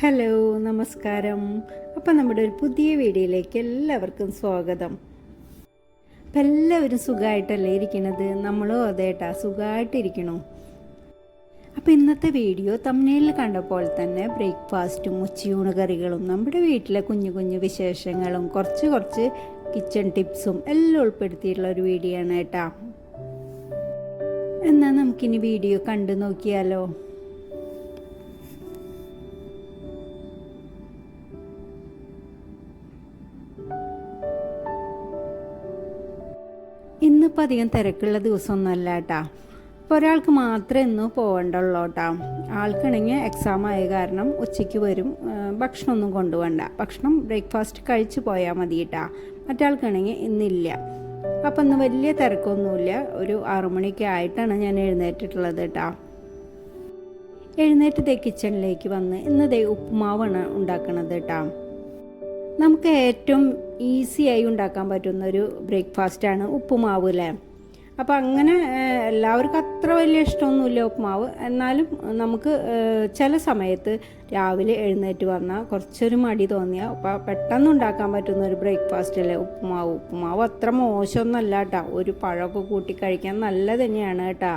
Hello നമസ്കാരം. അപ്പം നമ്മുടെ ഒരു പുതിയ വീഡിയോയിലേക്ക് എല്ലാവർക്കും സ്വാഗതം. അപ്പം എല്ലാവരും സുഖമായിട്ടല്ലേ ഇരിക്കണത്? നമ്മളും അതേട്ടാ സുഖമായിട്ടിരിക്കണു അപ്പം ഇന്നത്തെ വീഡിയോ തമ്മിലിൽ കണ്ടപ്പോൾ തന്നെ ബ്രേക്ക്ഫാസ്റ്റും ഉച്ചയൂണ് കറികളും നമ്മുടെ വീട്ടിലെ കുഞ്ഞു കുഞ്ഞു വിശേഷങ്ങളും കുറച്ച് കുറച്ച് കിച്ചൺ ടിപ്സും എല്ലാം ഉൾപ്പെടുത്തിയിട്ടുള്ള ഒരു വീഡിയോ ആണ് കേട്ടാ എന്നാൽ നമുക്കിനി വീഡിയോ കണ്ടു നോക്കിയാലോ? ഇന്നിപ്പോൾ അധികം തിരക്കുള്ള ദിവസമൊന്നുമല്ല കേട്ടാ. ഇപ്പോൾ ഒരാൾക്ക് മാത്രമേ ഇന്ന് പോകണ്ടുള്ളൂ കേട്ടോ. ആൾക്കാണെങ്കിൽ എക്സാം ആയ കാരണം ഉച്ചയ്ക്ക് വരും. ഭക്ഷണമൊന്നും കൊണ്ടുപോകണ്ട. ഭക്ഷണം ബ്രേക്ക്ഫാസ്റ്റ് കഴിച്ച് പോയാൽ മതി കേട്ടാ. മറ്റാൾക്കാണെങ്കിൽ ഇന്നില്ല. അപ്പം ഇന്ന് വലിയ തിരക്കൊന്നുമില്ല. ഒരു ആറുമണിയൊക്കെ ആയിട്ടാണ് ഞാൻ എഴുന്നേറ്റിട്ടുള്ളത് കേട്ടോ. എഴുന്നേറ്റ് ദേ കിച്ചണിലേക്ക് വന്ന് ഇന്ന് ദേ ഉപ്പുമാവാണ് ഉണ്ടാക്കണത് കേട്ടോ. നമുക്ക് ഏറ്റവും ഈസിയായി ഉണ്ടാക്കാൻ പറ്റുന്ന ഒരു ബ്രേക്ക്ഫാസ്റ്റാണ് ഉപ്പുമാവ് അല്ലേ അപ്പോൾ അങ്ങനെ എല്ലാവർക്കും അത്ര വലിയ ഇഷ്ടമൊന്നുമില്ല ഉപ്പുമാവ്. എന്നാലും നമുക്ക് ചില സമയത്ത് രാവിലെ എഴുന്നേറ്റ് വന്നാൽ കുറച്ചൊരു മടി തോന്നിയാൽ അപ്പോൾ പെട്ടെന്ന് ഉണ്ടാക്കാൻ പറ്റുന്ന ഒരു ബ്രേക്ക്ഫാസ്റ്റ് അല്ലേ ഉപ്പുമാവ്. ഉപ്പുമാവ് അത്ര മോശമൊന്നുമല്ല കേട്ടോ. ഒരു പഴമൊക്കെ കൂട്ടി കഴിക്കാൻ നല്ല തന്നെയാണ് കേട്ടോ.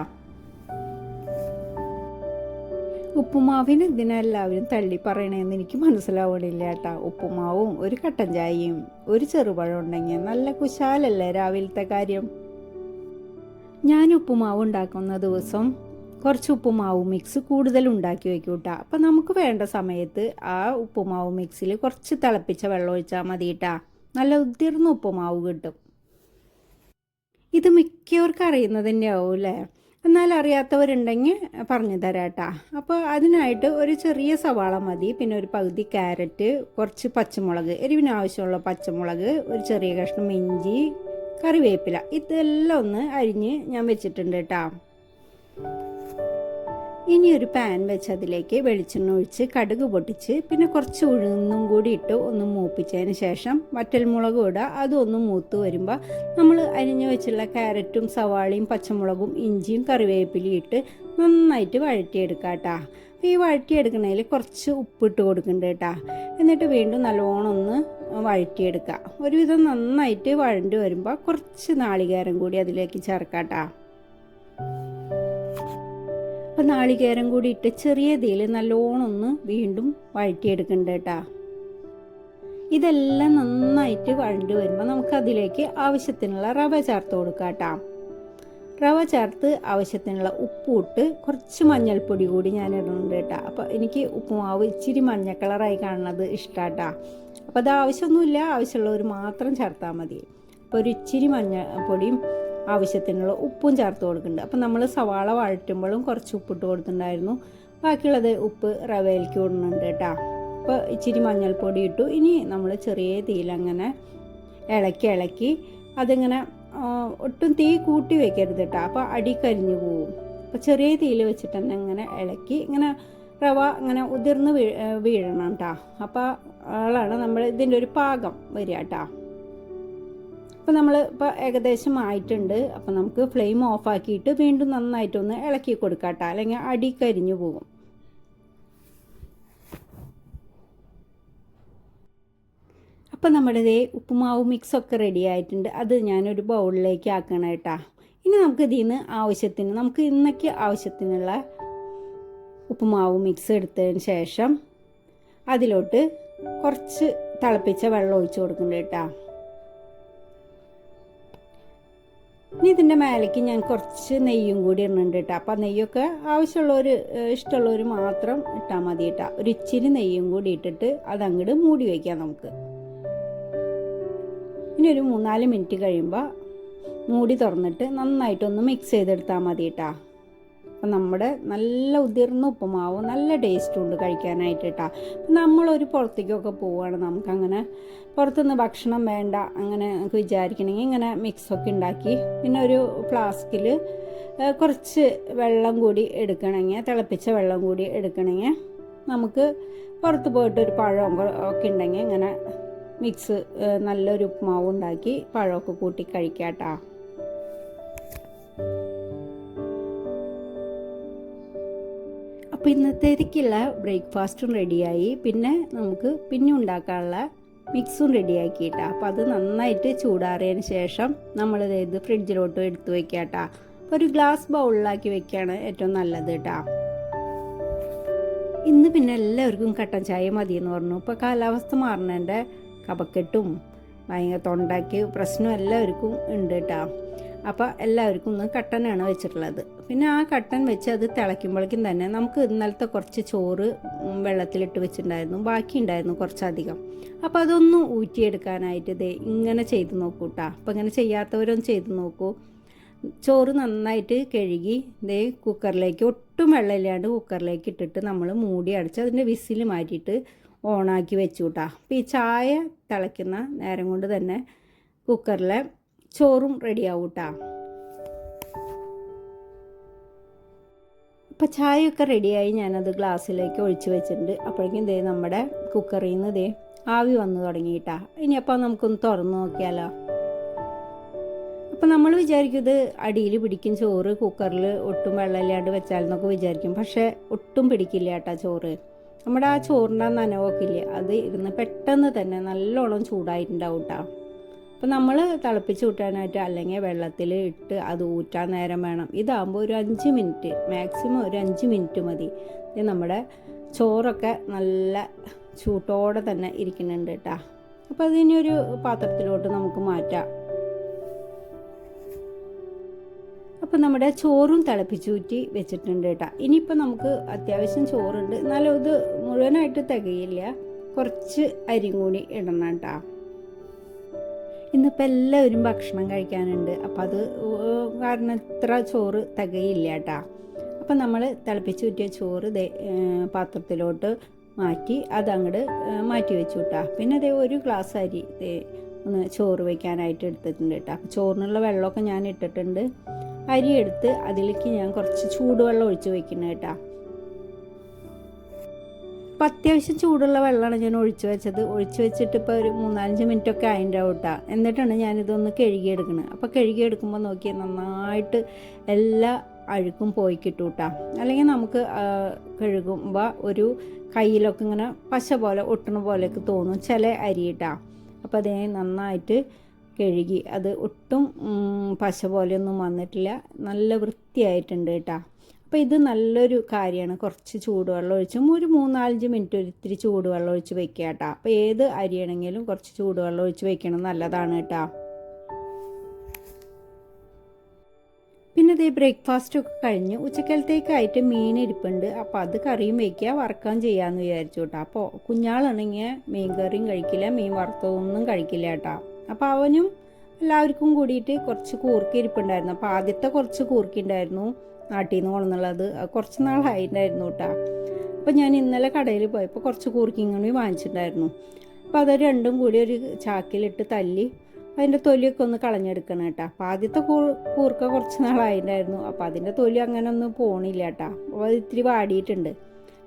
ഉപ്പുമാവിന് ഇതിനെല്ലാവരും തള്ളി പറയണമെന്ന് എനിക്ക് മനസ്സിലാവണില്ല കേട്ടോ. ഉപ്പുമാവും ഒരു കട്ടൻ ചായയും ഒരു ചെറുപഴം ഉണ്ടെങ്കിൽ നല്ല കുശാലല്ലേ രാവിലത്തെ കാര്യം? ഞാൻ ഉപ്പുമാവ് ഉണ്ടാക്കുന്ന ദിവസം കുറച്ച് ഉപ്പുമാവ് മിക്സ് കൂടുതൽ ഉണ്ടാക്കി വയ്ക്കൂട്ട കേട്ടോ. അപ്പം നമുക്ക് വേണ്ട സമയത്ത് ആ ഉപ്പുമാവ് മിക്സിൽ കുറച്ച് തിളപ്പിച്ച വെള്ളം ഒഴിച്ചാൽ മതി കേട്ടാ. നല്ല ഉതിർന്ന ഉപ്പുമാവ് കിട്ടും. ഇത് മിക്കവർക്കും അറിയുന്നതിന്റെ ആവും അല്ലേ? എന്നാൽ അറിയാത്തവരുണ്ടെങ്കിൽ പറഞ്ഞു തരാട്ടാ. അപ്പോൾ അതിനായിട്ട് ഒരു ചെറിയ സവാള മതി. പിന്നെ ഒരു പകുതി ക്യാരറ്റ് കുറച്ച് പച്ചമുളക് എരിവിന് ആവശ്യമുള്ള പച്ചമുളക് ഒരു ചെറിയ കഷ്ണം ഇഞ്ചി കറിവേപ്പില. ഇതെല്ലാം ഒന്ന് അരിഞ്ഞ് ഞാൻ വെച്ചിട്ടുണ്ട് കേട്ടോ. ഇനി ഒരു പാൻ വെച്ച് അതിലേക്ക് വെളിച്ചെണ്ണ ഒഴിച്ച് കടുക് പൊട്ടിച്ച് പിന്നെ കുറച്ച് ഉഴുന്നും കൂടി ഇട്ട് ഒന്ന് മൂപ്പിച്ചതിന് ശേഷം വറ്റൽമുളകും ഇടുക അതൊന്ന് മൂത്ത് വരുമ്പോൾ നമ്മൾ അരിഞ്ഞു വെച്ചുള്ള ക്യാരറ്റും സവാളയും പച്ചമുളകും ഇഞ്ചിയും കറിവേപ്പിലയും ഇട്ട് നന്നായിട്ട് വഴറ്റിയെടുക്കുക കേട്ടോ ഈ വഴറ്റിയെടുക്കണതിൽ കുറച്ച് ഉപ്പിട്ട് കൊടുക്കുന്നുണ്ട് കേട്ടോ എന്നിട്ട് വീണ്ടും നല്ലോണം ഒന്ന് വഴറ്റിയെടുക്കുക ഒരുവിധം നന്നായിട്ട് വഴണ്ടി വരുമ്പോൾ കുറച്ച് നാളികേരം കൂടി അതിലേക്ക് ചേർക്കാം കേട്ടോ അപ്പം നാളികേരം കൂടി ഇട്ട് ചെറിയ തീയിൽ നല്ലോണം ഒന്ന് വീണ്ടും വഴറ്റിയെടുക്കണ്ട കേട്ടാ. ഇതെല്ലാം നന്നായിട്ട് വഴണ്ട് വരുമ്പോൾ നമുക്ക് അതിലേക്ക് ആവശ്യത്തിനുള്ള റവ ചേർത്ത് കൊടുക്കാം കേട്ടാ. റവ ചേർത്ത് ആവശ്യത്തിനുള്ള ഉപ്പ് ഇട്ട് കുറച്ച് മഞ്ഞൾപ്പൊടി കൂടി ഞാൻ ഇടുന്നുണ്ട് കേട്ടോ. അപ്പോൾ എനിക്ക് ഉപ്പുമാവ് ഇച്ചിരി മഞ്ഞ കളറായി കാണുന്നത് ഇഷ്ടാട്ടാ അപ്പോൾ അത് ആവശ്യമൊന്നുമില്ല ആവശ്യമുള്ളവർ മാത്രം ചേർത്താൽ മതി. അപ്പോൾ ഒരു ഇച്ചിരി മഞ്ഞൾപ്പൊടിയും ആവശ്യത്തിനുള്ള ഉപ്പും ചേർത്ത് കൊടുക്കുന്നുണ്ട്. അപ്പം നമ്മൾ സവാള വഴറ്റുമ്പോഴും കുറച്ച് ഉപ്പിട്ട് കൊടുത്തിട്ടുണ്ടായിരുന്നു. ബാക്കിയുള്ളത് ഉപ്പ് റവയിലേക്ക് ഇടുന്നുണ്ട് കേട്ടോ. അപ്പോൾ ഇച്ചിരി മഞ്ഞൾപ്പൊടി ഇട്ടു. ഇനി നമ്മൾ ചെറിയ തീയിലങ്ങനെ ഇളക്കി ഇളക്കി അതിങ്ങനെ ഒട്ടും തീ കൂട്ടി വെക്കരുത് കേട്ടോ. അപ്പോൾ അടി കരിഞ്ഞു പോവും. അപ്പോൾ ചെറിയ തീയിൽ വെച്ചിട്ട് തന്നെ ഇങ്ങനെ ഇളക്കി ഇങ്ങനെ റവ ഇങ്ങനെ ഉതിർന്ന് വീഴണം കേട്ടോ. അപ്പോൾ ആളാണ് നമ്മൾ ഇതിന്റെ ഒരു പാകം വരിക കേട്ടോ. അപ്പോൾ നമ്മൾ ഇപ്പോൾ ഏകദേശം ആയിട്ടുണ്ട്. അപ്പോൾ നമുക്ക് ഫ്ലെയിം ഓഫാക്കിയിട്ട് വീണ്ടും നന്നായിട്ടൊന്ന് ഇളക്കി കൊടുക്കാം കേട്ടോ അല്ലെങ്കിൽ അടി കരിഞ്ഞു പോകും. അപ്പോൾ നമ്മുടെ ഇതേ ഉപ്പുമാവ് മിക്സൊക്കെ റെഡി ആയിട്ടുണ്ട്. അത് ഞാനൊരു ബൗളിലേക്ക് ആക്കണം കേട്ടാ ഇനി നമുക്ക് ഇതിൽ നിന്ന് ആവശ്യത്തിന് നമുക്ക് ഇന്നൊക്കെ ആവശ്യത്തിനുള്ള ഉപ്പുമാവ് മിക്സ് എടുത്തതിന് ശേഷം അതിലോട്ട് കുറച്ച് തിളപ്പിച്ച വെള്ളം ഒഴിച്ചു കൊടുക്കുന്നുണ്ട് കേട്ടോ ഇനി ഇതിന്റെ മേലേക്ക് ഞാൻ കുറച്ച് നെയ്യും കൂടി ഇടുന്നുണ്ട് കേട്ടോ. അപ്പം നെയ്യൊക്കെ ആവശ്യമുള്ളവർ ഇഷ്ടമുള്ളവർ മാത്രം ഇട്ടാൽ മതി കേട്ടോ. ഒരു ഇച്ചിരി നെയ്യും കൂടി ഇട്ടിട്ട് അതങ്ങോട്ട് മൂടി വയ്ക്കാം നമുക്ക്. ഇനി ഒരു മൂന്നാൽ മിനിറ്റ് കഴിയുമ്പോൾ മൂടി തുറന്നിട്ട് നന്നായിട്ടൊന്ന് മിക്സ് ചെയ്തെടുത്താൽ മതി കേട്ടോ. അപ്പം നമ്മുടെ നല്ല ഉതിർന്ന ഉപ്പുമാവ് നല്ല ടേസ്റ്റും ഉണ്ട് കഴിക്കാനായിട്ട് കേട്ടോ നമ്മളൊരു പുറത്തേക്കൊക്കെ പോവുകയാണ് നമുക്കങ്ങനെ പുറത്തുനിന്ന് ഭക്ഷണം വേണ്ട അങ്ങനെ വിചാരിക്കണമെങ്കിൽ ഇങ്ങനെ മിക്സൊക്കെ ഉണ്ടാക്കി പിന്നെ ഒരു ഫ്ലാസ്കിൽ കുറച്ച് വെള്ളം കൂടി എടുക്കണമെങ്കിൽ തിളപ്പിച്ച വെള്ളം കൂടി എടുക്കണമെങ്കിൽ നമുക്ക് പുറത്ത് പോയിട്ട് ഒരു പഴം ഒക്കെ ഉണ്ടെങ്കിൽ ഇങ്ങനെ മിക്സ് നല്ലൊരു ഉപ്പുമാവ് ഉണ്ടാക്കി പഴമൊക്കെ കൂട്ടി കഴിക്കാം കേട്ടോ അപ്പോൾ ഇന്നത്തേക്കുള്ള ബ്രേക്ക്ഫാസ്റ്റും റെഡിയായി. പിന്നെ നമുക്ക് പിന്നെ ഉണ്ടാക്കാനുള്ള മിക്സും റെഡിയാക്കിയിട്ടാ. അപ്പോൾ അത് നന്നായിട്ട് ചൂടാറിയതിന് ശേഷം നമ്മളിത് ഇത് ഫ്രിഡ്ജിലോട്ട് എടുത്തു വെക്കാട്ടാ. അപ്പോൾ ഒരു ഗ്ലാസ് ബൗളിലാക്കി വെക്കുകയാണ് ഏറ്റവും നല്ലത് കേട്ടാ ഇന്ന് പിന്നെ എല്ലാവർക്കും കട്ടൻ ചായ മതി എന്ന് പറഞ്ഞു. ഇപ്പോൾ കാലാവസ്ഥ മാറുന്നതിന്റെ കപക്കെട്ടും ഭയങ്കര തൊണ്ടയ്ക്ക് പ്രശ്നം എല്ലാവർക്കും ഉണ്ട് കേട്ടോ അപ്പോൾ എല്ലാവർക്കും ഒന്ന് കട്ടനാണ് വെച്ചിട്ടുള്ളത്. പിന്നെ ആ കട്ടൻ വെച്ച് അത് തിളയ്ക്കുമ്പോഴേക്കും തന്നെ നമുക്ക് ഇന്നലത്തെ കുറച്ച് ചോറ് വെള്ളത്തിലിട്ട് വെച്ചിട്ടുണ്ടായിരുന്നു. ബാക്കി ഉണ്ടായിരുന്നു കുറച്ചധികം. അപ്പോൾ അതൊന്ന് ഊറ്റിയെടുക്കാനായിട്ട് ഇതേ ഇങ്ങനെ ചെയ്ത് നോക്കൂ കേട്ടോ അപ്പോൾ ഇങ്ങനെ ചെയ്യാത്തവരൊന്നും ചെയ്ത് നോക്കൂ. ചോറ് നന്നായിട്ട് കഴുകി ഇതേ കുക്കറിലേക്ക് ഒട്ടും വെള്ളമില്ലാണ്ട് കുക്കറിലേക്ക് ഇട്ടിട്ട് നമ്മൾ മൂടി അടച്ച് അതിന്റെ വിസിൽ മാറ്റിയിട്ട് ഓണാക്കി വെച്ചു കേട്ടോ അപ്പോൾ ഈ ചായ തിളയ്ക്കുന്ന നേരം കൊണ്ട് തന്നെ കുക്കറിലെ ചോറും റെഡിയാവും കേട്ടാ അപ്പോൾ ചായയൊക്കെ റെഡിയായി ഞാനത് ഗ്ലാസ്സിലേക്ക് ഒഴിച്ച് വെച്ചിട്ടുണ്ട്. അപ്പോഴേക്കും ഇതേ നമ്മുടെ കുക്കറിൽ നിന്ന് ഇതേ ആവി വന്നു തുടങ്ങിയിട്ടാ. ഇനി അപ്പോൾ നമുക്കൊന്ന് തുറന്നു നോക്കിയാലോ? അപ്പം നമ്മൾ വിചാരിക്കും ഇത് അടിയിൽ പിടിക്കും ചോറ് കുക്കറിൽ ഒട്ടും വെള്ളമില്ലാണ്ട് വെച്ചാലെന്നൊക്കെ വിചാരിക്കും. പക്ഷേ ഒട്ടും പിടിക്കില്ല കേട്ടോ ചോറ്. നമ്മുടെ ആ ചോറിന്റെ നനവൊക്കെ ഇല്ലേ? അത് ഇരുന്ന് പെട്ടെന്ന് തന്നെ നല്ലോണം ചൂടായിട്ടുണ്ടാവും കേട്ടോ അപ്പം നമ്മൾ തിളപ്പിച്ച് കൂട്ടാനായിട്ട് അല്ലെങ്കിൽ വെള്ളത്തിൽ ഇട്ട് അത് ഊറ്റാൻ നേരം വേണം. ഇതാകുമ്പോൾ ഒരു അഞ്ച് മിനിറ്റ് മാക്സിമം ഒരു അഞ്ച് മിനിറ്റ് മതി. നമ്മുടെ ചോറൊക്കെ നല്ല ചൂട്ടോടെ തന്നെ ഇരിക്കുന്നുണ്ട് കേട്ടോ അപ്പോൾ അതിനി ഒരു പാത്രത്തിലോട്ട് നമുക്ക് മാറ്റാം. അപ്പം നമ്മുടെ ചോറും തിളപ്പിച്ചൂറ്റി വെച്ചിട്ടുണ്ട് കേട്ടോ ഇനിയിപ്പോൾ നമുക്ക് അത്യാവശ്യം ചോറുണ്ട്. എന്നാലും ഇത് മുഴുവനായിട്ട് തികയില്ല. കുറച്ച് അരിയും കൂടി ഇടണം കേട്ടോ ഇന്നിപ്പോൾ എല്ലാവരും ഭക്ഷണം കഴിക്കാനുണ്ട്. അപ്പം അത് കാരണം ഇത്ര ചോറ് തികയില്ല കേട്ടോ. അപ്പം നമ്മൾ തിളപ്പിച്ച് കുറ്റിയ ചോറ് പാത്രത്തിലോട്ട് മാറ്റി അതങ്ങോട്ട് മാറ്റി വെച്ചു കിട്ടാ പിന്നെ അതേ ഒരു ഗ്ലാസ് അരി ഒന്ന് ചോറ് വയ്ക്കാനായിട്ട് എടുത്തിട്ടുണ്ട് കേട്ടോ അപ്പോൾ ചോറിനുള്ള വെള്ളമൊക്കെ ഞാൻ ഇട്ടിട്ടുണ്ട്. അരി എടുത്ത് അതിലേക്ക് ഞാൻ കുറച്ച് ചൂടുവെള്ളം ഒഴിച്ച് വയ്ക്കുന്നത് കേട്ടോ അപ്പം അത്യാവശ്യം ചൂടുള്ള വെള്ളമാണ് ഞാൻ ഒഴിച്ചു വെച്ചത്. ഒഴിച്ചു വെച്ചിട്ട് ഇപ്പോൾ ഒരു മൂന്നാലഞ്ച് മിനിറ്റ് ഒക്കെ അതിന്റെ ഔട്ടാ എന്നിട്ടാണ് ഞാനിതൊന്ന് കഴുകിയെടുക്കുന്നത് അപ്പോൾ കഴുകിയെടുക്കുമ്പോൾ നോക്കിയാൽ നന്നായിട്ട് എല്ലാ അഴുക്കും പോയി കിട്ടും കേട്ടോ അല്ലെങ്കിൽ നമുക്ക് കഴുകുമ്പോൾ ഒരു കയ്യിലൊക്കെ ഇങ്ങനെ പശ പോലെ ഒട്ടണ പോലെയൊക്കെ തോന്നും ചില അരി ഇട്ടാ അപ്പോൾ അതേ നന്നായിട്ട് കഴുകി. അത് ഒട്ടും പശ പോലെയൊന്നും വന്നിട്ടില്ല. നല്ല വൃത്തിയായിട്ടുണ്ട് കേട്ടോ. അപ്പോൾ ഇത് നല്ലൊരു കാര്യമാണ്. കുറച്ച് ചൂടുവെള്ളം ഒഴിച്ചും ഒരു മൂന്നാലഞ്ച് മിനിറ്റ് ഒരു ഇത്തിരി ചൂടുവെള്ളം ഒഴിച്ച് വെക്കുക കേട്ടോ. അപ്പോൾ ഏത് അരിയാണെങ്കിലും കുറച്ച് ചൂടുവെള്ളം ഒഴിച്ച് വെക്കണം. നല്ലതാണ് കേട്ടോ. പിന്നെ ഇതേ ബ്രേക്ക്ഫാസ്റ്റ് ഒക്കെ കഴിഞ്ഞ് ഉച്ചക്കലത്തേക്കായിട്ട് മീൻ ഇരിപ്പുണ്ട്. അപ്പോൾ അത് കറിയും വയ്ക്കുക വറക്കാൻ ചെയ്യാമെന്ന് വിചാരിച്ചു കേട്ടോ. അപ്പോൾ കുഞ്ഞാളാണെങ്കിൽ മീൻ കറിയും കഴിക്കില്ല മീൻ വറുത്തതൊന്നും കഴിക്കില്ല കേട്ടോ. അപ്പോൾ അവനും എല്ലാവർക്കും കൂടിയിട്ട് കുറച്ച് കൂർക്ക ഇരിപ്പുണ്ടായിരുന്നു. അപ്പോൾ ആദ്യത്തെ കുറച്ച് കൂർക്ക ഉണ്ടായിരുന്നു. നാട്ടിൽ നിന്ന് കൊണ്ടുള്ളത് കുറച്ച് നാളായിട്ടുണ്ടായിരുന്നു കേട്ടോ. അപ്പോൾ ഞാൻ ഇന്നലെ കടയിൽ പോയപ്പോൾ കുറച്ച് കൂർക്കയും കൂടി വാങ്ങിച്ചിട്ടുണ്ടായിരുന്നു. അപ്പോൾ അത് രണ്ടും കൂടി ഒരു ചാക്കിലിട്ട് തല്ലി അതിന്റെ തൊലിയൊക്കെ ഒന്ന് കളഞ്ഞെടുക്കണം കേട്ടോ. അപ്പോൾ ആദ്യത്തെ കൂ കൂർക്ക കുറച്ച് നാളായിട്ടുണ്ടായിരുന്നു. അപ്പോൾ അതിന്റെ തൊലി അങ്ങനെ ഒന്നും പോണില്ല കേട്ടോ. അപ്പോൾ ഇത്തിരി വാടിയിട്ടുണ്ട്.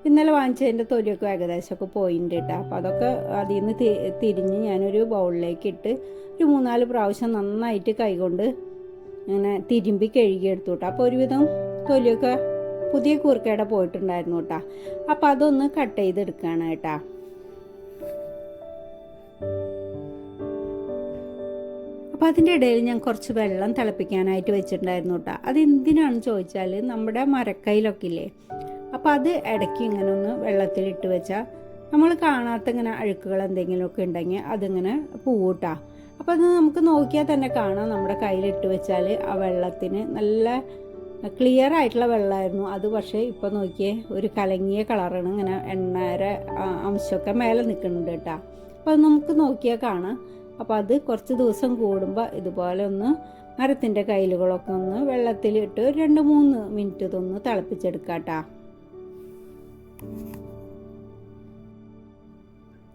ഇന്നലെ വാങ്ങിച്ചതിന്റെ തൊലിയൊക്കെ ഏകദേശമൊക്കെ പോയിട്ടുണ്ട് കേട്ടോ. അപ്പോൾ അതൊക്കെ അതിൽ നിന്ന് തിരിഞ്ഞ് ഞാനൊരു ബൗളിലേക്ക് ഇട്ട് ഒരു മൂന്നാൽ പ്രാവശ്യം നന്നായിട്ട് കൈകൊണ്ട് ഇങ്ങനെ തിരുമ്പി കഴുകിയെടുത്തു കേട്ടോ. അപ്പോൾ ഒരുവിധം തൊലിയൊക്കെ പുതിയ കൂർക്കയുടെ പോയിട്ടുണ്ടായിരുന്നു കേട്ടോ അപ്പോൾ അതൊന്ന് കട്ട് ചെയ്തെടുക്കുകയാണ് കേട്ടോ. അപ്പോൾ അതിന്റെ ഇടയിൽ ഞാൻ കുറച്ച് വെള്ളം തിളപ്പിക്കാനായിട്ട് വെച്ചിട്ടുണ്ടായിരുന്നു കേട്ടോ അതെന്തിനാണെന്ന് ചോദിച്ചാൽ നമ്മുടെ മരക്കൈലൊക്കെ ഇല്ലേ അപ്പോൾ അത് ഇടയ്ക്ക് ഇങ്ങനെ ഒന്ന് വെള്ളത്തിലിട്ട് വെച്ചാൽ നമ്മൾ കാണാത്ത ഇങ്ങനെ അഴുക്കുകൾ എന്തെങ്കിലുമൊക്കെ ഉണ്ടെങ്കിൽ അതിങ്ങനെ പൂവൂട്ടാ അപ്പോൾ അത് നമുക്ക് നോക്കിയാൽ തന്നെ കാണാം. നമ്മുടെ കയ്യിലിട്ട് വെച്ചാൽ ആ വെള്ളത്തിന് നല്ല ക്ലിയർ ആയിട്ടുള്ള വെള്ളമായിരുന്നു. അത് പക്ഷേ ഇപ്പോൾ നോക്കിയേ ഒരു കലങ്ങിയ കളറാണ് ഇങ്ങനെ എണ്ണയുടെ അംശമൊക്കെ മേലെ നിൽക്കുന്നുണ്ട് കേട്ടോ. അപ്പോൾ നമുക്ക് നോക്കിയാൽ കാണാം. അപ്പോൾ അത് കുറച്ച് ദിവസം കൂടുമ്പോൾ ഇതുപോലെ ഒന്ന് മരത്തിന്റെ കയ്യിലുകളൊക്കെ ഒന്ന് വെള്ളത്തിലിട്ട് രണ്ട് മൂന്ന് മിനിറ്റ് ഇതൊന്ന് തിളപ്പിച്ചെടുക്കാം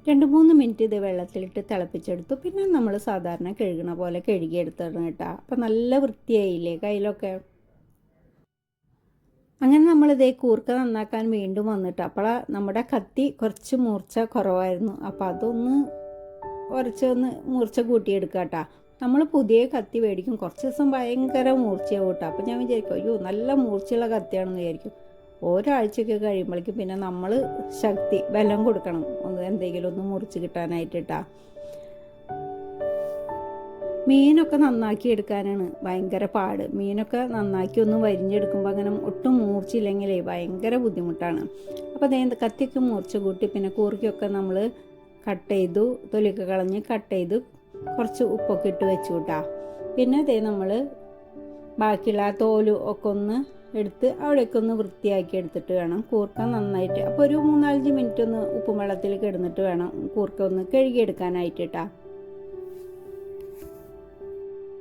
രണ്ട് മൂന്ന് മിനിറ്റ് ഇത് വെള്ളത്തിലിട്ട് തിളപ്പിച്ചെടുത്തു. പിന്നെ നമ്മൾ സാധാരണ കഴുകണ പോലെ കഴുകിയെടുത്തിടണം കേട്ടോ. അപ്പം നല്ല വൃത്തിയായില്ലേ കയ്യിലൊക്കെ? അങ്ങനെ നമ്മൾ ഇതേ കൂർക്ക നന്നാക്കാൻ വീണ്ടും വന്നിട്ട് അപ്പോൾ നമ്മുടെ കത്തി കുറച്ച് മൂർച്ച കുറവായിരുന്നു. അപ്പോൾ അതൊന്ന് കുറച്ചൊന്ന് മൂർച്ച കൂട്ടിയെടുക്കുക കേട്ടോ നമ്മൾ പുതിയ കത്തി മേടിക്കും കുറച്ച് ദിവസം ഭയങ്കര മൂർച്ചയാവും കേട്ടോ അപ്പോൾ ഞാൻ വിചാരിക്കും അയ്യോ നല്ല മൂർച്ചയുള്ള കത്തിയാണെന്ന് വിചാരിക്കും. ഒരാഴ്ചയൊക്കെ കഴിയുമ്പോഴേക്കും പിന്നെ നമ്മൾ ശക്തി ബലം കൊടുക്കണം. ഒന്ന് എന്തെങ്കിലും ഒന്ന് മുറിച്ച് കിട്ടാനായിട്ടിട്ടാ. മീനൊക്കെ നന്നാക്കി എടുക്കാനാണ് ഭയങ്കര പാട്. മീനൊക്കെ നന്നാക്കി ഒന്ന് വരിഞ്ഞെടുക്കുമ്പോൾ അങ്ങനെ ഒട്ടും മൂർച്ചയില്ലെങ്കിലേ ഭയങ്കര ബുദ്ധിമുട്ടാണ്. അപ്പോൾ അതേ കത്തിയൊക്കെ മൂർച്ച കൂട്ടി പിന്നെ കൂർക്കൊക്കെ നമ്മൾ കട്ട് ചെയ്തു തൊലിയൊക്കെ കളഞ്ഞ് കട്ട് ചെയ്ത് കുറച്ച് ഉപ്പൊക്കെ ഇട്ട് വെച്ചു കൂട്ടാ പിന്നെ അതേ നമ്മൾ ബാക്കിയുള്ള ആ തോലും ഒക്കെ ഒന്ന് എടുത്ത് അവിടെയൊക്കെ ഒന്ന് വൃത്തിയാക്കി എടുത്തിട്ട് വേണം കൂർക്ക നന്നായിട്ട്. അപ്പോൾ ഒരു മൂന്നാലഞ്ച് മിനിറ്റ് ഒന്ന് ഉപ്പും വെള്ളത്തിൽ കിടന്നിട്ട് വേണം കൂർക്ക ഒന്ന് കഴുകിയെടുക്കാനായിട്ട് കേട്ടാ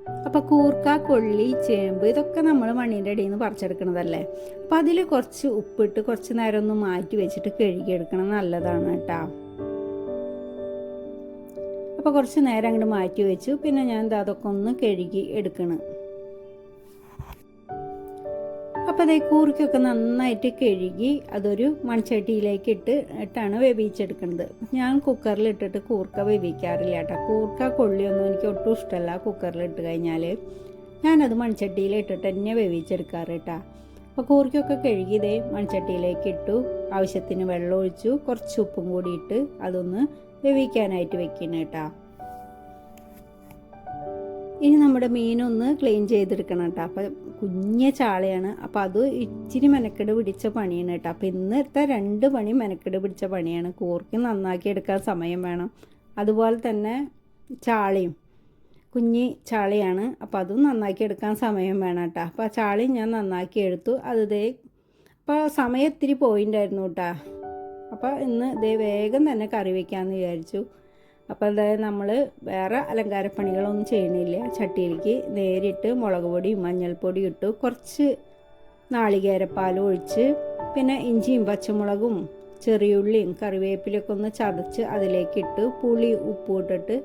അപ്പോൾ കൂർക്ക കൊള്ളി ചേമ്പ് ഇതൊക്കെ നമ്മൾ മണ്ണിന്റെ അടിയിൽ നിന്ന് പറിച്ചെടുക്കണതല്ലേ? അപ്പോൾ അതിൽ കുറച്ച് ഉപ്പിട്ട് കുറച്ച് നേരം ഒന്ന് മാറ്റി വെച്ചിട്ട് കഴുകിയെടുക്കണം നല്ലതാണ് കേട്ടോ. അപ്പോൾ കുറച്ച് നേരം അങ്ങോട്ട് മാറ്റി വെച്ചു. പിന്നെ ഞാൻ അതൊക്കെ ഒന്ന് കഴുകി എടുക്കണം. അപ്പോൾ അതേ കൂർക്കൊക്കെ നന്നായിട്ട് കഴുകി അതൊരു മൺചട്ടിയിലേക്ക് ഇട്ട് ഇട്ടാണ് വേവിച്ചെടുക്കുന്നത് ഞാൻ കുക്കറിൽ ഇട്ടിട്ട് കൂർക്ക വേവിക്കാറില്ല കേട്ടോ. കൂർക്ക കൊള്ളിയൊന്നും എനിക്ക് ഒട്ടും ഇഷ്ടമല്ല കുക്കറിൽ ഇട്ട് കഴിഞ്ഞാൽ ഞാനത് മൺചട്ടിയിൽ ഇട്ടിട്ട് തന്നെ വേവിച്ചെടുക്കാറ് കേട്ടോ. അപ്പോൾ കൂർക്കൊക്കെ കഴുകി ഇതേ മൺചട്ടിയിലേക്ക് ഇട്ടു ആവശ്യത്തിന് വെള്ളം ഒഴിച്ചു. കുറച്ച് ഉപ്പും കൂടി ഇട്ട് അതൊന്ന് വേവിക്കാനായിട്ട് വെക്കണം കേട്ടോ. ഇനി നമ്മുടെ മീനൊന്ന് ക്ലീൻ ചെയ്തെടുക്കണം കേട്ടോ. അപ്പം കുഞ്ഞ ചാളയാണ്. അപ്പം അത് ഇച്ചിരി മെനക്കെട് പിടിച്ച പണിയാണ് കേട്ടോ. അപ്പം ഇന്നത്തെ രണ്ട് പണി മെനക്കെട് പിടിച്ച പണിയാണ്. കൂർക്കി നന്നാക്കി എടുക്കാൻ സമയം വേണം. അതുപോലെ തന്നെ ചാളയും. കുഞ്ഞി ചാളയാണ്. അപ്പോൾ അതും നന്നാക്കി എടുക്കാൻ സമയം വേണം കേട്ടോ. അപ്പോൾ ആ ചാളയും ഞാൻ നന്നാക്കി എടുത്തു. അത് ദേ അപ്പോൾ സമയം ഇത്തിരി പോയിണ്ടായിരുന്നു കേട്ടോ. അപ്പോൾ ഇന്ന് ദേ വേഗം തന്നെ കറി വയ്ക്കാമെന്ന് വിചാരിച്ചു. അപ്പോൾ അതായത് നമ്മൾ വേറെ അലങ്കാരപ്പണികളൊന്നും ചെയ്യണില്ല. ചട്ടിയിലേക്ക് നേരിട്ട് മുളക് പൊടിയും മഞ്ഞൾപ്പൊടിയും ഇട്ടു കുറച്ച് നാളികേരപ്പാലും ഒഴിച്ച് പിന്നെ ഇഞ്ചിയും പച്ചമുളകും ചെറിയുള്ളിയും കറിവേപ്പിലൊക്കെ ഒന്ന് ചതച്ച് അതിലേക്കിട്ട് പുളി ഉപ്പ് ഇട്ടിട്ട്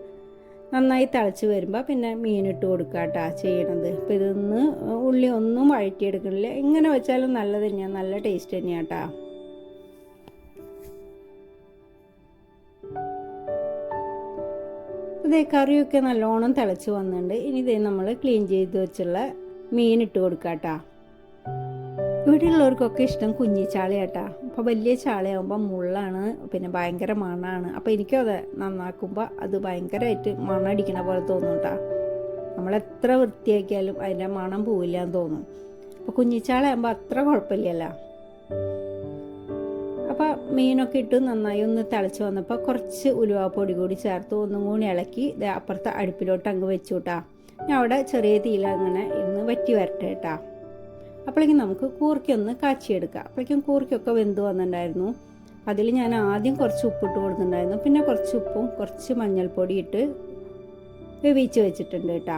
നന്നായി തിളച്ച് വരുമ്പോൾ പിന്നെ മീനിട്ട് കൊടുക്കുക കേട്ടോ ചെയ്യണത്. അപ്പോൾ ഇതൊന്ന് ഉള്ളി ഒന്നും വഴറ്റിയെടുക്കണില്ല. ഇങ്ങനെ വെച്ചാലും നല്ലത് തന്നെയാണ് നല്ല ടേസ്റ്റ് തന്നെയാണ് കേട്ടോ ഇതേ കറിയൊക്കെ നല്ലോണം തിളച്ച് വന്നിട്ടുണ്ട്. ഇനി ഇതേ നമ്മൾ ക്ലീൻ ചെയ്ത് വെച്ചുള്ള മീൻ ഇട്ട് കൊടുക്കാം കേട്ടോ ഇവിടെ ഉള്ളവർക്കൊക്കെ ഇഷ്ടം കുഞ്ഞി ചാളയാട്ടാ. അപ്പോൾ വലിയ ചാളയാകുമ്പോൾ മുള്ളാണ് പിന്നെ ഭയങ്കര മണമാണ് അപ്പോൾ എനിക്കും അതെ നന്നാക്കുമ്പോൾ അത് ഭയങ്കരമായിട്ട് മണടിക്കണ പോലെ തോന്നും കേട്ടോ നമ്മൾ എത്ര വൃത്തിയാക്കിയാലും അതിന്റെ മണം പോവില്ല എന്ന് തോന്നും അപ്പോൾ കുഞ്ഞിച്ചാളയാകുമ്പോൾ അത്ര കുഴപ്പമില്ലല്ലോ. മീനൊക്കെ ഇട്ട് നന്നായി ഒന്ന് തിളച്ച് വന്നപ്പോൾ കുറച്ച് ഉലുവാപ്പൊടി കൂടി ചേർത്ത് ഒന്നും കൂടി ഇളക്കി അപ്പുറത്തെ അടുപ്പിലോട്ട് അങ്ങ് വെച്ചു കേട്ടാ ഞാൻ അവിടെ ചെറിയ തീയിൽ അങ്ങനെ ഇന്ന് വറ്റി വരട്ടെ കേട്ടാ അപ്പോഴേക്കും നമുക്ക് കൂർക്കൊന്ന് കാച്ചിയെടുക്കാം. അപ്പോഴേക്കും കൂർക്കൊക്കെ വെന്ത് വന്നിട്ടുണ്ടായിരുന്നു. അതിൽ ഞാൻ ആദ്യം കുറച്ച് ഉപ്പിട്ട് കൊടുത്തിട്ടുണ്ടായിരുന്നു. പിന്നെ കുറച്ച് ഉപ്പും കുറച്ച് മഞ്ഞൾപ്പൊടി ഇട്ട് വേവിച്ച് വെച്ചിട്ടുണ്ട് കേട്ടാ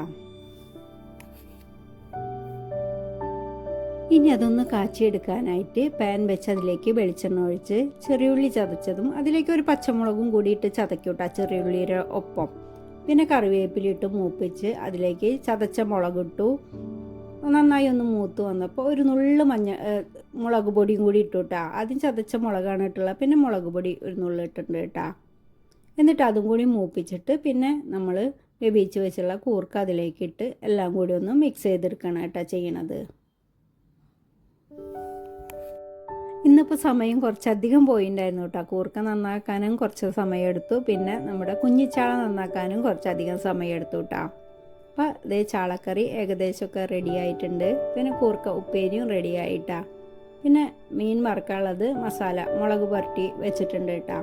ഇനി അതൊന്ന് കാച്ചിയെടുക്കാനായിട്ട് പാൻ വെച്ച് അതിലേക്ക് വെളിച്ചെണ്ണ ഒഴിച്ച് ചെറിയുള്ളി ചതച്ചതും അതിലേക്ക് ഒരു പച്ചമുളകും കൂടി ഇട്ട് ചതക്കൂട്ടാ ചെറിയുള്ളിയുടെ ഒപ്പം. പിന്നെ കറിവേപ്പില ഇട്ട് മൂപ്പിച്ച് അതിലേക്ക് ചതച്ച മുളകിട്ടു. നന്നായി ഒന്ന് മൂത്ത് വന്നപ്പോൾ ഒരു നുള്ളു മഞ്ഞ മുളക് പൊടിയും കൂടി ഇട്ടു കേട്ടാ ആദ്യം ചതച്ച മുളകാണ് ഇട്ടുള്ളത് പിന്നെ മുളക് പൊടി ഒരു നുള്ളു ഇട്ടിട്ടുണ്ട് കേട്ടാ. എന്നിട്ട് അതും കൂടി മൂപ്പിച്ചിട്ട് പിന്നെ നമ്മൾ വേവിച്ച് വെച്ചുള്ള കൂർക്ക അതിലേക്കിട്ട് എല്ലാം കൂടി ഒന്ന് മിക്സ് ചെയ്തെടുക്കണം കേട്ടോ ചെയ്യണത്. ഇന്നിപ്പോൾ സമയം കുറച്ചധികം പോയിണ്ടായിരുന്നു കേട്ടോ കൂർക്ക നന്നാക്കാനും കുറച്ച് സമയം എടുത്തു പിന്നെ നമ്മുടെ കുഞ്ഞിച്ചാള നന്നാക്കാനും കുറച്ചധികം സമയം എടുത്തു കേട്ടോ അപ്പോൾ ഇതേ ചാളക്കറി ഏകദേശമൊക്കെ റെഡി ആയിട്ടുണ്ട്. പിന്നെ കൂർക്ക ഉപ്പേരിയും റെഡി ആയിട്ടാ. പിന്നെ മീൻ വറുക്കാനുള്ളത് മസാല മുളക് പുരട്ടി വെച്ചിട്ടുണ്ട് കേട്ടോ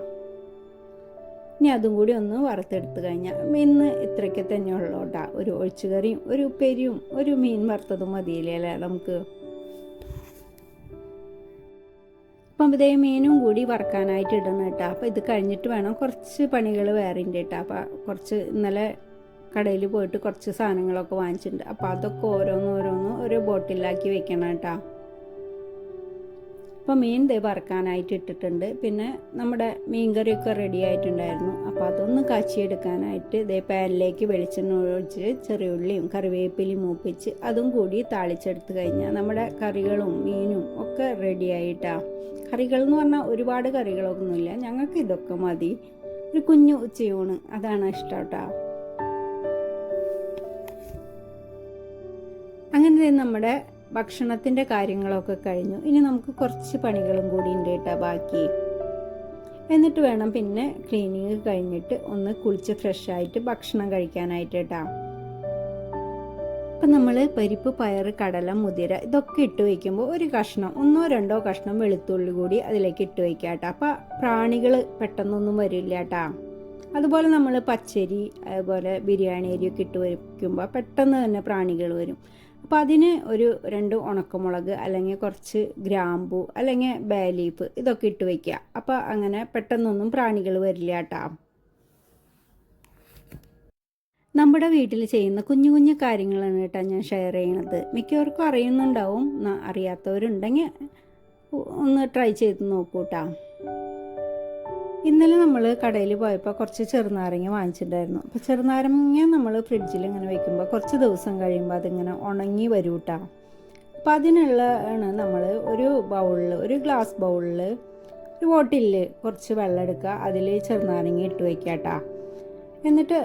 ഇനി അതും കൂടി ഒന്ന് വറുത്തെടുത്ത് കഴിഞ്ഞാൽ മീനിന് ഇത്രയ്ക്ക് തന്നെ ഉള്ളൂ കേട്ടോ ഒരു ഒഴിച്ചുകറിയും ഒരു ഉപ്പേരിയും ഒരു മീൻ വറുത്തതും മതിയില്ലേ നമുക്ക്? അപ്പം ഇതേ മീനും കൂടി വറക്കാനായിട്ട് ഇടണം കേട്ടോ. അപ്പോൾ ഇത് കഴിഞ്ഞിട്ട് വേണം കുറച്ച് പണികൾ വേറെ ഉണ്ട് കേട്ടോ. അപ്പോൾ കുറച്ച് ഇന്നലെ കടയിൽ പോയിട്ട് കുറച്ച് സാധനങ്ങളൊക്കെ വാങ്ങിച്ചിട്ടുണ്ട്. അപ്പോൾ അതൊക്കെ ഓരോന്നോരോന്ന് ഒരു ബോട്ടിലാക്കി വെക്കണം കേട്ടോ. അപ്പോൾ മീൻ ദേ വറക്കാനായിട്ട് ഇട്ടിട്ടുണ്ട്. പിന്നെ നമ്മുടെ മീൻകറിയൊക്കെ റെഡി ആയിട്ടുണ്ടായിരുന്നു. അപ്പോൾ അതൊന്ന് കാച്ചിയെടുക്കാനായിട്ട് ഇതേ പാനിലേക്ക് വെളിച്ചെണ്ണ ഒഴിച്ച് ചെറിയുള്ളിയും കറിവേപ്പിലയും മൂപ്പിച്ച് അതും കൂടി താളിച്ചെടുത്ത് കഴിഞ്ഞാൽ നമ്മുടെ കറികളും മീനും ഒക്കെ റെഡി ആയിട്ടാണ് കറികൾ എന്ന് പറഞ്ഞാൽ ഒരുപാട് കറികളൊന്നുമില്ല. ഞങ്ങൾക്ക് ഇതൊക്കെ മതി. ഒരു കുഞ്ഞു ഉച്ചയൂണ്. അതാണ് ഇഷ്ടം കേട്ടോ അങ്ങനെ നമ്മുടെ ഭക്ഷണത്തിന്റെ കാര്യങ്ങളൊക്കെ കഴിഞ്ഞു. ഇനി നമുക്ക് കുറച്ച് പണികളും കൂടി ഉണ്ട് കേട്ടോ ബാക്കി. എന്നിട്ട് വേണം പിന്നെ ക്ലീനിങ് കഴിഞ്ഞിട്ട് ഒന്ന് കുളിച്ച് ഫ്രഷ് ആയിട്ട് ഭക്ഷണം കഴിക്കാനായിട്ട് കേട്ടോ. അപ്പം നമ്മൾ പരിപ്പ് പയർ കടല മുതിര ഇതൊക്കെ ഇട്ട് വയ്ക്കുമ്പോൾ ഒരു കഷ്ണം ഒന്നോ രണ്ടോ കഷ്ണം വെളുത്തുള്ളി കൂടി അതിലേക്ക് ഇട്ട് വയ്ക്കുക കേട്ടോ. അപ്പം പ്രാണികൾ പെട്ടെന്നൊന്നും വരില്ല കേട്ടോ. അതുപോലെ നമ്മൾ പച്ചരി അതുപോലെ ബിരിയാണി അരിയൊക്കെ ഇട്ട് വയ്ക്കുമ്പോൾ പെട്ടെന്ന് തന്നെ പ്രാണികൾ വരും. അപ്പോൾ അതിന് ഒരു രണ്ട് ഉണക്കമുളക് അല്ലെങ്കിൽ കുറച്ച് ഗ്രാമ്പു അല്ലെങ്കിൽ ബേലീഫ് ഇതൊക്കെ ഇട്ട് വയ്ക്കുക അപ്പോൾ അങ്ങനെ പെട്ടെന്നൊന്നും പ്രാണികൾ വരില്ല കേട്ടോ. നമ്മുടെ വീട്ടിൽ ചെയ്യുന്ന കുഞ്ഞു കുഞ്ഞു കാര്യങ്ങളാണ് കേട്ടോ ഞാൻ ഷെയർ ചെയ്യണത്. മിക്കവർക്കും അറിയുന്നുണ്ടാവും അറിയാത്തവരുണ്ടെങ്കിൽ ഒന്ന് ട്രൈ ചെയ്ത് നോക്കൂ കേട്ടോ. ഇന്നലെ നമ്മൾ കടയിൽ പോയപ്പോൾ കുറച്ച് ചെറുനാരങ്ങ വാങ്ങിച്ചിട്ടുണ്ടായിരുന്നു. അപ്പോൾ ചെറുനാരങ്ങ നമ്മൾ ഫ്രിഡ്ജിൽ ഇങ്ങനെ വെക്കുമ്പോൾ കുറച്ച് ദിവസം കഴിയുമ്പോൾ അതിങ്ങനെ ഉണങ്ങി വരും കേട്ടോ അപ്പോൾ അതിനുള്ള ആണ് നമ്മൾ ഒരു ബൗളിൽ ഒരു ഗ്ലാസ് ബൗളിൽ ഒരു ബോട്ടിലിൽ കുറച്ച് വെള്ളം എടുക്കുക. അതിൽ ചെറുനാരങ്ങ ഇട്ട് വയ്ക്കുക കേട്ടോ എന്നിട്ട്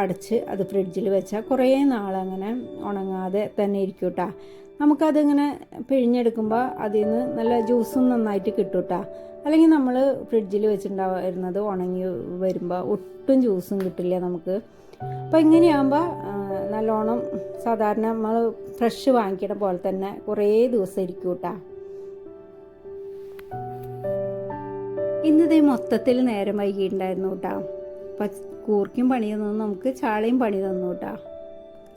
അടച്ച് അത് ഫ്രിഡ്ജിൽ വെച്ചാൽ കുറേ നാളങ്ങനെ ഉണങ്ങാതെ തന്നെ ഇരിക്കൂട്ടാ കേട്ടോ നമുക്കതിങ്ങനെ പിഴിഞ്ഞെടുക്കുമ്പോൾ അതിൽ നിന്ന് നല്ല ജ്യൂസും നന്നായിട്ട് കിട്ടും കേട്ടോ അല്ലെങ്കിൽ നമ്മൾ ഫ്രിഡ്ജിൽ വെച്ചിട്ടുണ്ടാവുന്നത് ഉണങ്ങി വരുമ്പോൾ ഒട്ടും ജ്യൂസും കിട്ടില്ല നമുക്ക്. അപ്പോൾ ഇങ്ങനെയാകുമ്പോൾ നല്ലോണം സാധാരണ നമ്മൾ ഫ്രഷ് വാങ്ങിക്കണ പോലെ തന്നെ കുറേ ദിവസം ഇരിക്കും കേട്ടോ ഇന്നതേ മൊത്തത്തിൽ നേരം വൈകിയിട്ടുണ്ടായിരുന്നു കേട്ടോ അപ്പം കൂർക്കും പണി തന്നു നമുക്ക് ചാളയും പണി തന്നു കേട്ടോ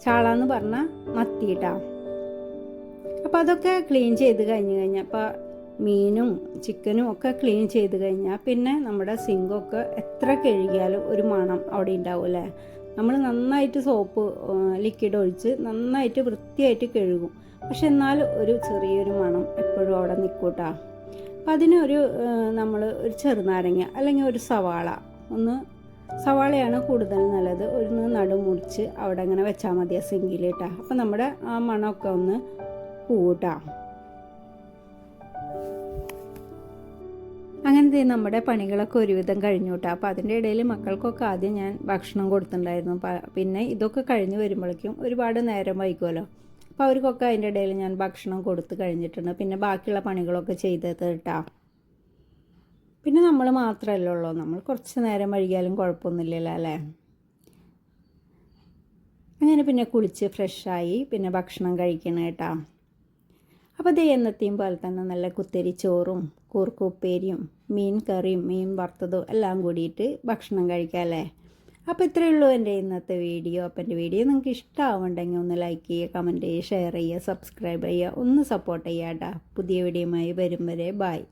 ചാള എന്ന് പറഞ്ഞാൽ മത്തി അപ്പോൾ അതൊക്കെ ക്ലീൻ ചെയ്ത് കഴിഞ്ഞ് കഴിഞ്ഞാൽ അപ്പോൾ മീനും ചിക്കനും ഒക്കെ ക്ലീൻ ചെയ്ത് കഴിഞ്ഞാൽ പിന്നെ നമ്മുടെ സിങ്കൊക്കെ എത്ര കഴുകിയാലും ഒരു മണം അവിടെ ഉണ്ടാവും അല്ലേ? നമ്മൾ നന്നായിട്ട് സോപ്പ് ലിക്വിഡ് ഒഴിച്ച് നന്നായിട്ട് വൃത്തിയായിട്ട് കഴുകും. പക്ഷെ എന്നാൽ ഒരു ചെറിയൊരു മണം എപ്പോഴും അവിടെ നിൽക്കൂട്ടാ അപ്പം അതിനൊരു നമ്മൾ ഒരു ചെറുനാരങ്ങ അല്ലെങ്കിൽ ഒരു സവാള ഒന്ന് സവാളയാണ് കൂടുതൽ നല്ലത്. ഒന്ന് നടുമുറിച്ച് അവിടെ അങ്ങനെ വെച്ചാൽ മതി കേട്ടോ അപ്പം നമ്മുടെ ആ മണമൊക്കെ ഒന്ന് കൂട്ടാ അങ്ങനത്തെ നമ്മുടെ പണികളൊക്കെ ഒരുവിധം കഴിഞ്ഞു കേട്ടോ അപ്പോൾ അതിന്റെ ഇടയിൽ മക്കൾക്കൊക്കെ ആദ്യം ഞാൻ ഭക്ഷണം കൊടുത്തിട്ടുണ്ടായിരുന്നു. പിന്നെ ഇതൊക്കെ കഴിഞ്ഞ് വരുമ്പോഴേക്കും ഒരുപാട് നേരം വൈകുമല്ലോ അപ്പോൾ അവർക്കൊക്കെ അതിന്റെ ഇടയിൽ ഞാൻ ഭക്ഷണം കൊടുത്ത് കഴിഞ്ഞിട്ടുണ്ട്. പിന്നെ ബാക്കിയുള്ള പണികളൊക്കെ ചെയ്തത് കേട്ടോ. പിന്നെ നമ്മൾ മാത്രമല്ല ഉള്ളൂ. നമ്മൾ കുറച്ച് നേരം വൈകിയാലും കുഴപ്പമൊന്നുമില്ലല്ലോ അല്ലേ? അങ്ങനെ പിന്നെ കുളിച്ച് ഫ്രഷായി പിന്നെ ഭക്ഷണം കഴിക്കണം കേട്ടോ. അപ്പോൾ ദേ എന്നത്തെയും പോലെ തന്നെ നല്ല കുത്തരി ചോറും കൂർക്കുപ്പേരിയും മീൻ കറിയും മീൻ വറുത്തതും എല്ലാം കൂടിയിട്ട് ഭക്ഷണം കഴിക്കാം അല്ലേ? അപ്പോൾ ഇത്രയേ ഉള്ളൂ എന്റെ ഇന്നത്തെ വീഡിയോ. അപ്പോൾ എന്റെ വീഡിയോ നിങ്ങൾക്ക് ഇഷ്ടമാവുണ്ടെങ്കിൽ ഒന്ന് ലൈക്ക് ചെയ്യുക കമന്റ് ചെയ്യുക ഷെയർ ചെയ്യുക സബ്സ്ക്രൈബ് ചെയ്യുക. ഒന്ന് സപ്പോർട്ട് ചെയ്യാം കേട്ടോ. പുതിയ വീഡിയോയുമായി വരും വരെ. ബായ്